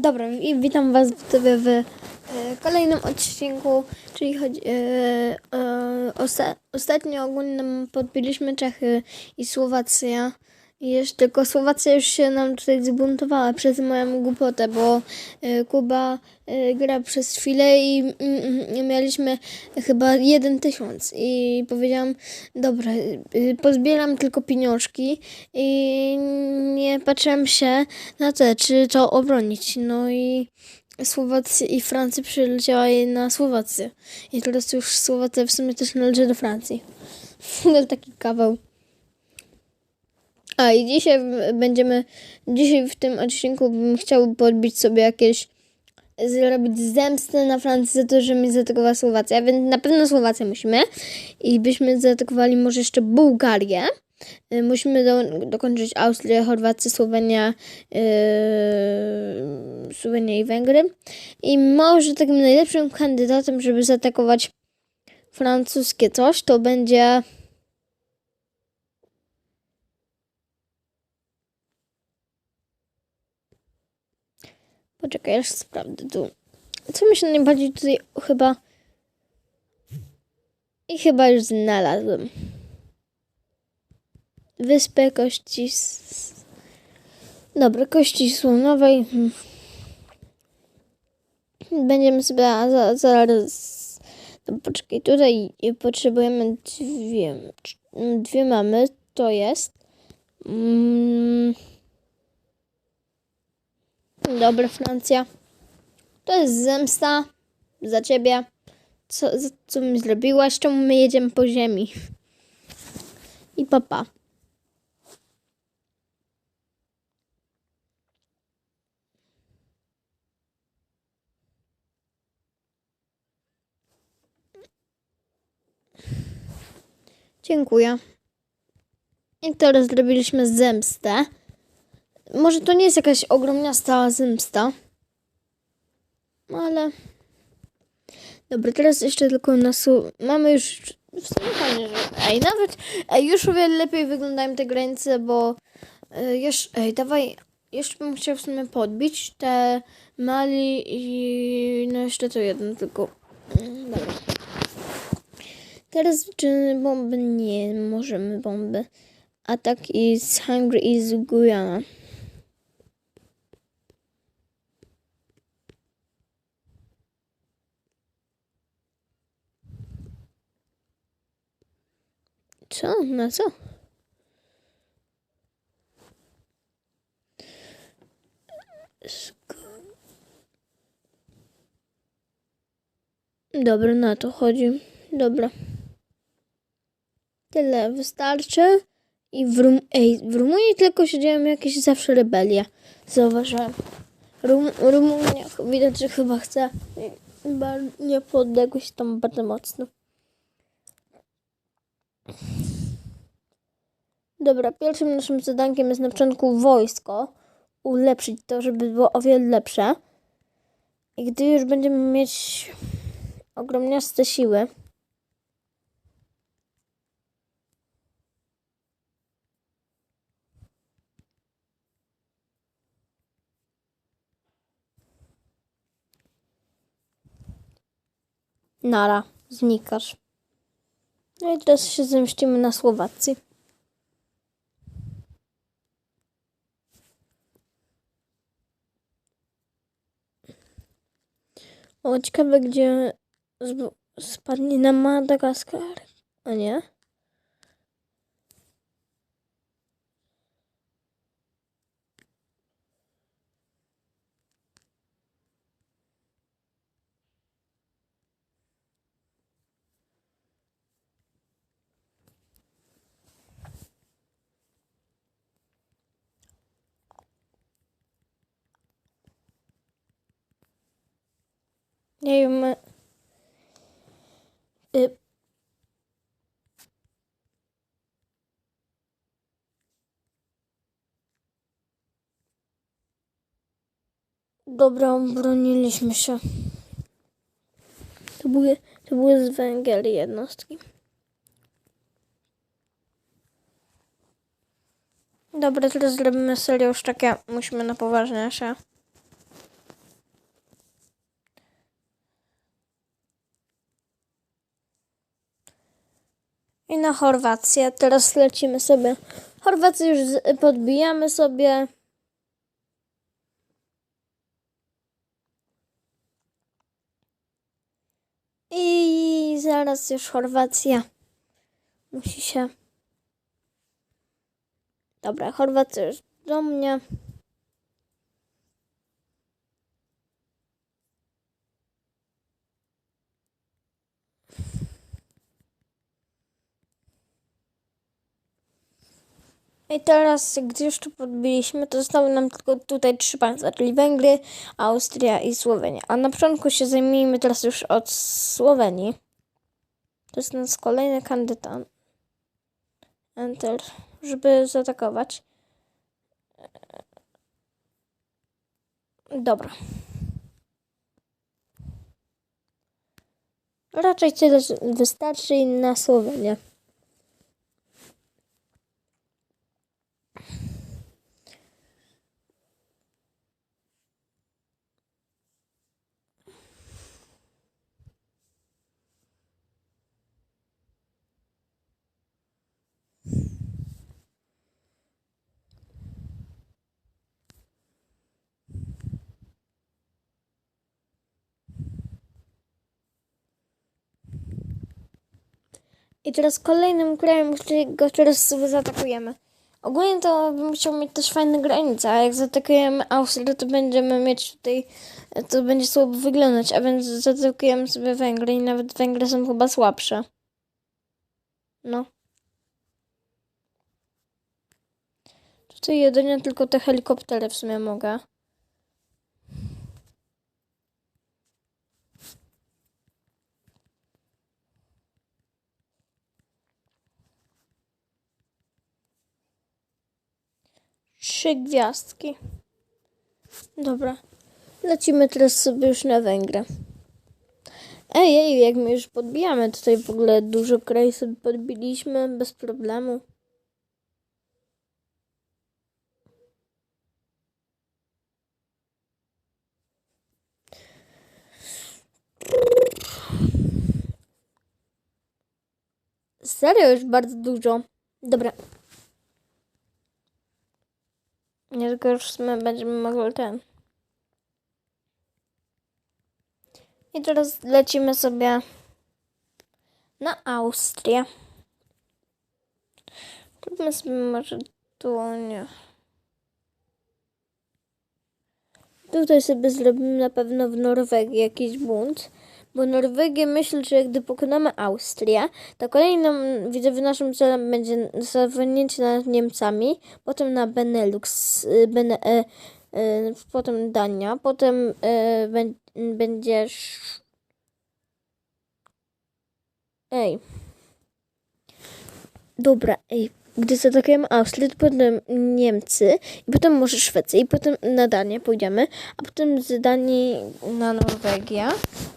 Dobra, witam Was w, w e, kolejnym odcinku, czyli chodzi, e, e, osta, ostatnio ogólnie podbiliśmy Czechy i Słowację. Jeszcze tylko Słowacja już się nam tutaj zbuntowała przez moją głupotę, bo e, Kuba e, gra przez chwilę i mm, mm, mieliśmy chyba jeden tysiąc i powiedziałam, dobra, e, pozbieram tylko pieniążki i nie patrzyłam się na te, czy to obronić. No i Słowacja i Francja przyleciała na Słowację. I teraz już Słowacja w sumie też należy do Francji. Taki kawał. A i dzisiaj będziemy, dzisiaj w tym odcinku bym chciał podbić sobie jakieś, zrobić zemstę na Francji za to, że mi zaatakowała Słowacja, więc na pewno Słowację musimy i byśmy zaatakowali może jeszcze Bułgarię. Y, Musimy do, dokończyć Austrię, Chorwację, Słowenię, yy, Słowenię i Węgry. I może takim najlepszym kandydatem, żeby zaatakować francuskie coś, to będzie... Poczekaj, aż sprawdzę tu. Co mi się najbardziej tutaj chyba... I chyba już znalazłem. Wyspę Kości... Dobra, Kości Słonowej. Będziemy sobie a za, zaraz... No, poczekaj, tutaj potrzebujemy dwie... Dwie mamy, to jest... Mm, Dobra, Francja. To jest zemsta za ciebie. Co, co mi zrobiłaś? Czemu my jedziemy po ziemi? I papa. Dziękuję. I teraz zrobiliśmy zemstę. Może to nie jest jakaś ogromniasta zemsta. Ale. Dobra, teraz jeszcze tylko nasu. Mamy już. W sumie fajnie, że. Ej, nawet. Ej, już o wiele lepiej wyglądają te granice, bo. Y, jeszcze. Ej, dawaj. Jeszcze bym chciał w sumie podbić te Mali i. No jeszcze to jedno tylko. Mm, Dobra. Teraz czy bomby? Nie, możemy bomby. Atak i z Hungry i z Guyana. Co? Na co? Dobra, na to chodzi. Dobra. Tyle wystarczy. I w, Rum- Ej, w Rumunii tylko się dzieją jakieś zawsze rebelie. Zauważyłem. Rum- Rumunia widać, że chyba chce bar- niepodległość tam bardzo mocno. Dobra, pierwszym naszym zadankiem jest na początku wojsko. Ulepszyć to, żeby było o wiele lepsze. I gdy już będziemy mieć ogromniaste siły, nara, znikasz. No i teraz się zemścimy na Słowacji. O, ciekawe, gdzie spadnie na Madagaskar. A nie? Nie wiem. e, Y, Dobra, obroniliśmy się. To były, to były z Węgier jednostki. Dobra, teraz zrobimy serię już takie, musimy na poważnie się. Na Chorwację. Teraz lecimy sobie. Chorwację już podbijamy sobie. I zaraz już Chorwacja musi się. Dobra, Chorwacja już do mnie. I teraz, gdy już tu podbiliśmy, to zostały nam tylko tutaj trzy państwa, czyli Węgry, Austria i Słowenia. A na początku się zajmijmy teraz już od Słowenii. To jest nasz kolejny kandydat. Enter, żeby zaatakować. Dobra. Raczej tyle wystarczy na Słowenię. I teraz kolejnym krajem, którego teraz sobie zaatakujemy. Ogólnie to bym chciał mieć też fajne granice, a jak zaatakujemy Austrię, to będziemy mieć tutaj, to będzie słabo wyglądać, a więc zaatakujemy sobie Węgry i nawet Węgry są chyba słabsze. No. Tutaj jedynie tylko te helikoptery w sumie mogę. Trzy gwiazdki. Dobra. Lecimy teraz sobie już na Węgry. Ej, ej, jak my już podbijamy tutaj w ogóle dużo krajów sobie podbiliśmy bez problemu. Serio, już bardzo dużo. Dobra. Nie tylko już sumie będziemy mogli ten. I teraz lecimy sobie na Austrię. Kupmy sobie może tu, nie. Tutaj sobie zrobimy na pewno w Norwegii jakiś bunt. Bo Norwegię myślę, że gdy pokonamy Austrię, to kolejnym widzowie naszym celem będzie zawinięcie nad Niemcami, potem na Benelux, y, Bene, e, e, potem Dania, potem e, bę- będzie. Sz- Ej. Dobra, ej. Gdy zaatakujemy Austrię, potem Niemcy, i potem może Szwecja, i potem na Danię pójdziemy, a potem z Danii na Norwegię.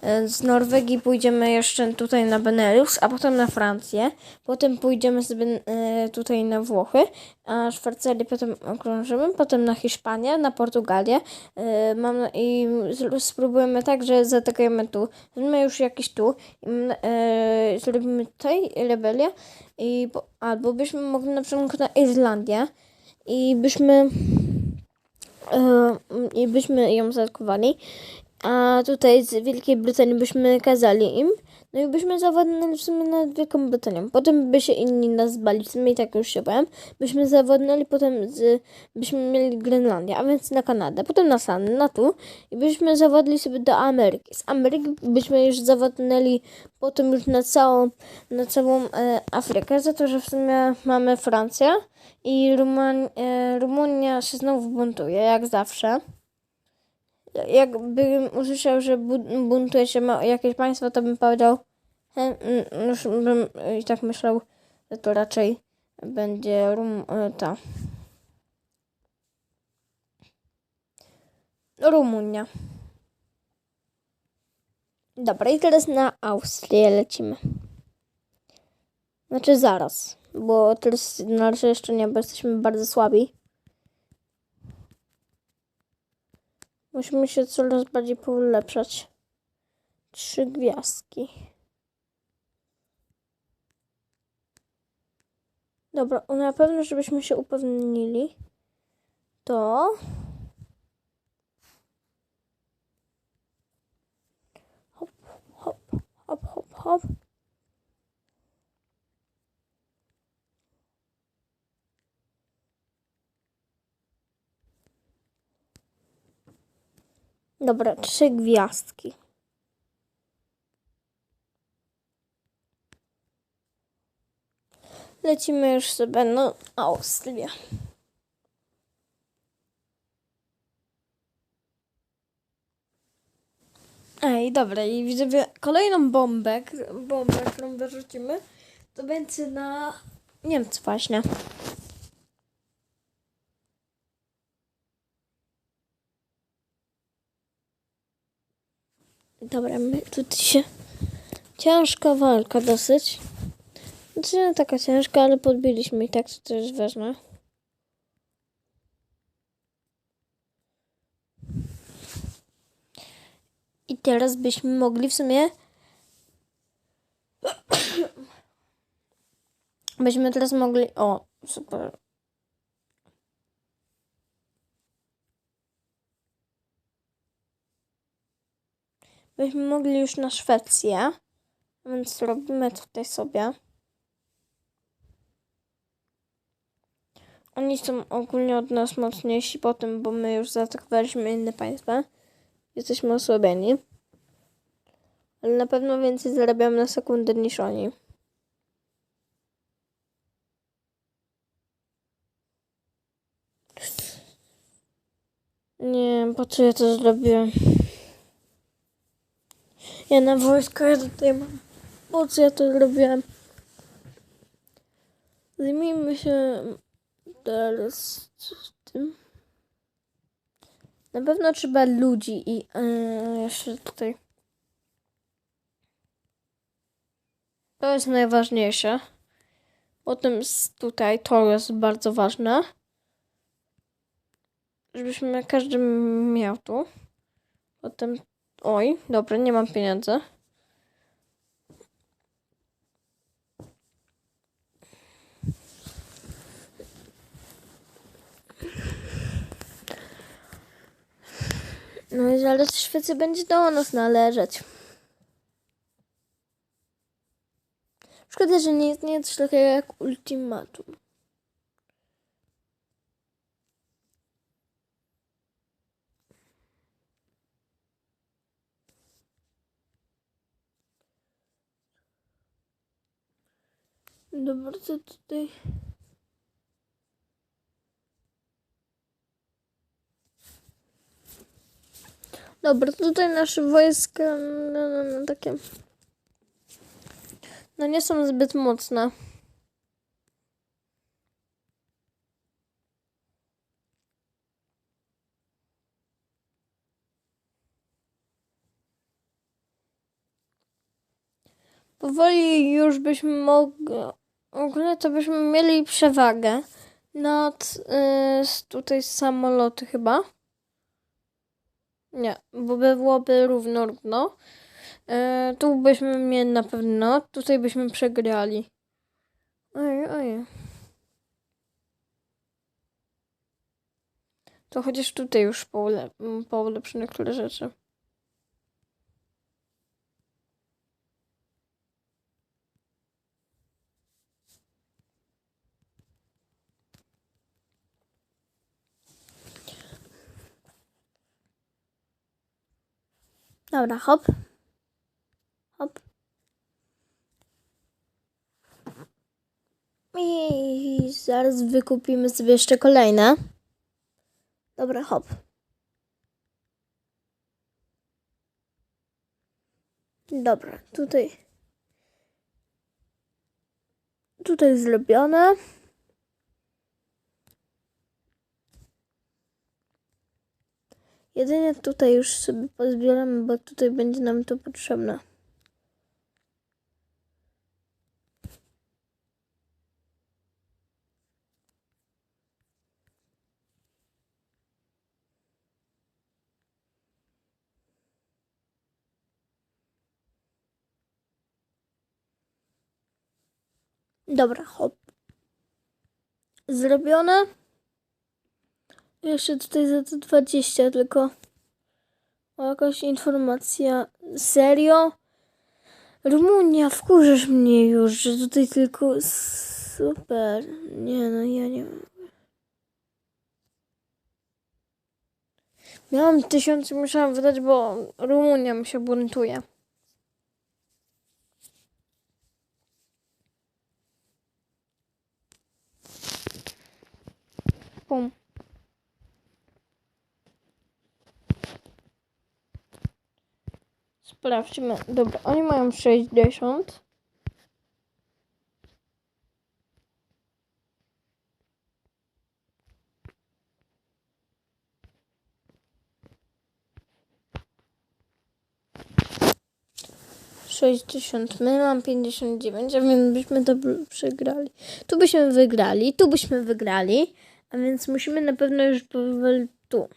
E, Z Norwegii pójdziemy jeszcze tutaj na Benelux, a potem na Francję. Potem pójdziemy sobie e, tutaj na Włochy, a Szwajcarię potem okrążymy, potem na Hiszpanię, na Portugalię. E, Mam, I spróbujemy tak, że zaatakujemy tu. Zrobimy już jakiś tu. i m- e, Zrobimy tutaj rebelię. I, albo byśmy mogli na przykład na Irlandię i byśmy e, i byśmy ją zaatakowali, a tutaj z Wielkiej Brytanii byśmy kazali im, no i byśmy zawodnęli w sumie nad Wielką Brytanią. Potem by się inni nas w sumie i tak już się bałem. Byśmy zawodnęli potem z, byśmy mieli Grenlandię, a więc na Kanadę, potem na Stany, na tu i byśmy zawodli sobie do Ameryki. Z Ameryki byśmy już zawodnęli potem już na całą, na całą e, Afrykę, za to, że w sumie mamy Francję i Rumun, e, Rumunia się znowu buntuje, jak zawsze. Jakbym usłyszał, że bu- buntuje się jakieś państwo, to bym powiedział, mm, już bym i tak myślał, że to raczej będzie Rum, e, ta Rumunia. Dobra, i teraz na Austrię lecimy. Znaczy zaraz, bo teraz na razie jeszcze nie, bo jesteśmy bardzo słabi. Musimy się coraz bardziej polepszać. Trzy gwiazdki. Dobra, na pewno, żebyśmy się upewnili, to hop, hop, hop, hop, hop. Dobra, trzy gwiazdki. Lecimy już sobie na Austrię. Ej, dobra, i widzę kolejną bombę, bombę, którą wyrzucimy, to będzie na Niemcy właśnie. Dobra, my tutaj się... Ciężka walka dosyć. Znaczy nie taka ciężka, ale podbiliśmy i tak, to też jest ważne. I teraz byśmy mogli w sumie... byśmy teraz mogli... O, super. Byśmy mogli już na Szwecję. Więc robimy tutaj sobie. Oni są ogólnie od nas mocniejsi po tym, bo my już zaatakowaliśmy inne państwa. Jesteśmy osłabieni. Ale na pewno więcej zarabiamy na sekundę niż oni. Nie, po co ja to zrobiłem? Ja na wojsko ja tutaj mam. Po co ja to zrobiłem? Zajmijmy się teraz tym. Na pewno trzeba ludzi i yy, jeszcze tutaj. To jest najważniejsze. Potem tutaj to jest bardzo ważne. Żebyśmy każdy miał tu. Potem. Oj, dobra, nie mam pieniędzy. No i zaraz Szwecja będzie do nas należeć. Szkoda, że nie jest nic takiego jak ultimatum. Dobra, co tutaj? Dobra, tutaj nasze wojska no, no, no, takie. No nie są zbyt mocne. Powoli już byśmy mogli. Ogólnie to byśmy mieli przewagę nad y, tutaj samoloty chyba. Nie, bo by byłoby równo, równo. E, tu byśmy mieli na pewno, tutaj byśmy przegrali. Oj, oj. To chociaż tutaj już poule, poulepszy niektóre rzeczy. Dobra, hop. Hop. I zaraz wykupimy sobie jeszcze kolejne. Dobra, hop. Dobra, tutaj. Tutaj zrobione. Jedynie tutaj już sobie pozbieramy, bo tutaj będzie nam to potrzebne. Dobra, hop. zrobione. Jeszcze tutaj za te 20 tylko. O, jakaś informacja. Serio? Rumunia, wkurzysz mnie już, że tutaj tylko... Super. Nie no, ja nie wiem. Miałam tysiąc musiałam wydać, bo Rumunia mi się buntuje. Sprawdźmy. Dobra, oni mają 60. Sześćdziesiąt, my mam pięćdziesiąt dziewięć, a więc byśmy to przegrali. Tu byśmy wygrali, tu byśmy wygrali, a więc musimy na pewno już powoli tu.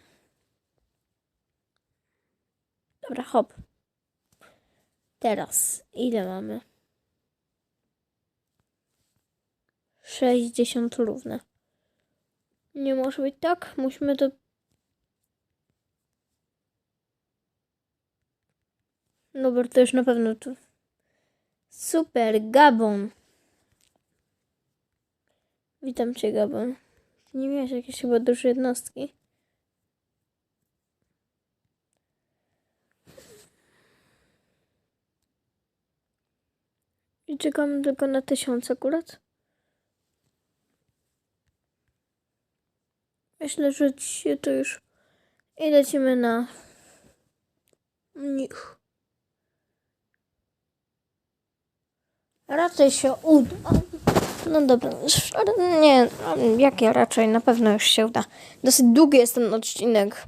Dobra, hop. Teraz, ile mamy? 60 równe. Nie może być tak, musimy to... Dobra, to już na pewno tu. Super, Gabon. Witam Cię, Gabon. Nie miałeś jakiejś chyba dużej jednostki? Czekam tylko na tysiąc akurat. Myślę, że dzisiaj to już. I lecimy na nich. Raczej się uda. No dobra, nie, jakie raczej, na pewno już się uda. Dosyć długi jest ten odcinek.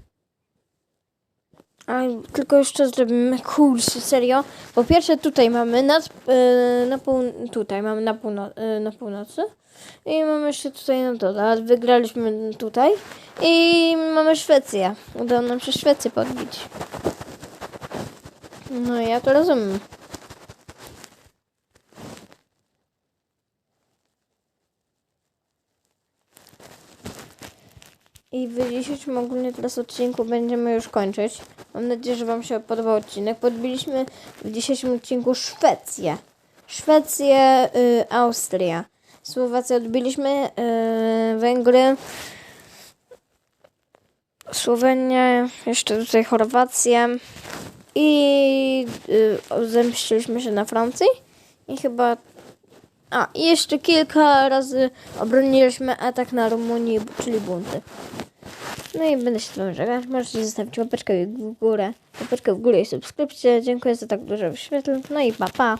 A tylko jeszcze zrobimy kurs, serio. Po pierwsze tutaj mamy nad, yy, na pół, tutaj mamy na, półno, yy, na północy. I mamy jeszcze tutaj na dole. Wygraliśmy tutaj. I mamy Szwecję. Udało nam się Szwecję podbić. No ja to rozumiem. I w dzisiejszym ogólnie teraz odcinku będziemy już kończyć. Mam nadzieję, że Wam się podobał odcinek. Podbiliśmy w dzisiejszym odcinku Szwecję. Szwecję, y, Austrię. Słowację odbiliśmy, y, Węgry, Słowenię, jeszcze tutaj Chorwację i y, zemściliśmy się na Francji i chyba a, i jeszcze kilka razy obroniliśmy atak na Rumunię, czyli bunty. No i będę się z wami żegnać. Możecie zostawić łapeczkę w górę, łapeczkę w górę i subskrypcję. Dziękuję za tak dużo wyświetleń. No i pa, pa.